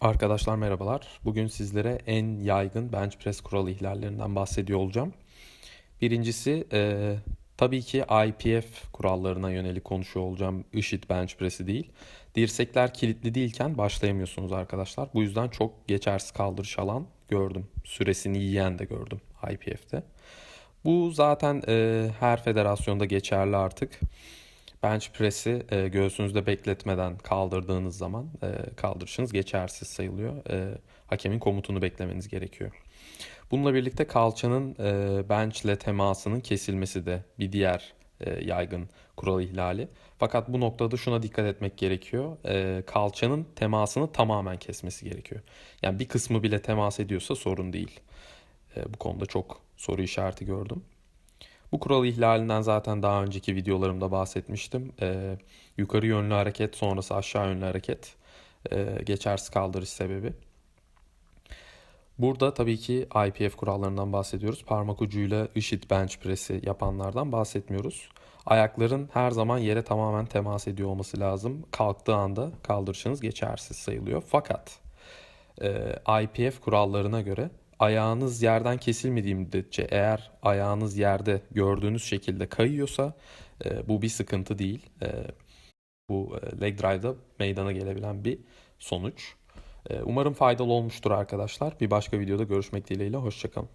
Arkadaşlar merhabalar. Bugün sizlere en yaygın bench press kuralı ihlallerinden bahsediyor olacağım. Birincisi e, tabii ki IPF kurallarına yönelik konuşuyor olacağım. IŞİD bench press'i değil. Dirsekler kilitli değilken başlayamıyorsunuz arkadaşlar. Bu yüzden çok geçersiz kaldırış alan gördüm. Süresini yiyen de gördüm IPF'te. Bu zaten e, her federasyonda geçerli artık. Bench press'i e, göğsünüzde bekletmeden kaldırdığınız zaman e, kaldırışınız geçersiz sayılıyor. E, hakemin komutunu beklemeniz gerekiyor. Bununla birlikte kalçanın e, bench temasının kesilmesi de bir diğer e, yaygın kural ihlali. Fakat bu noktada şuna dikkat etmek gerekiyor. E, kalçanın temasını tamamen kesmesi gerekiyor. Yani bir kısmı bile temas ediyorsa sorun değil. E, bu konuda çok soru işareti gördüm. Bu kural ihlalinden zaten daha önceki videolarımda bahsetmiştim. Ee, yukarı yönlü hareket sonrası aşağı yönlü hareket e, geçersiz kaldırış sebebi. Burada tabii ki IPF kurallarından bahsediyoruz. Parmak ucuyla IŞİD bench press'i yapanlardan bahsetmiyoruz. Ayakların her zaman yere tamamen temas ediyor olması lazım. Kalktığı anda kaldırışınız geçersiz sayılıyor. Fakat e, IPF kurallarına göre ayağınız yerden kesilmediği müddetçe eğer ayağınız yerde gördüğünüz şekilde kayıyorsa e, bu bir sıkıntı değil. E, bu e, leg drive'da meydana gelebilen bir sonuç. E, umarım faydalı olmuştur arkadaşlar. Bir başka videoda görüşmek dileğiyle. Hoşçakalın.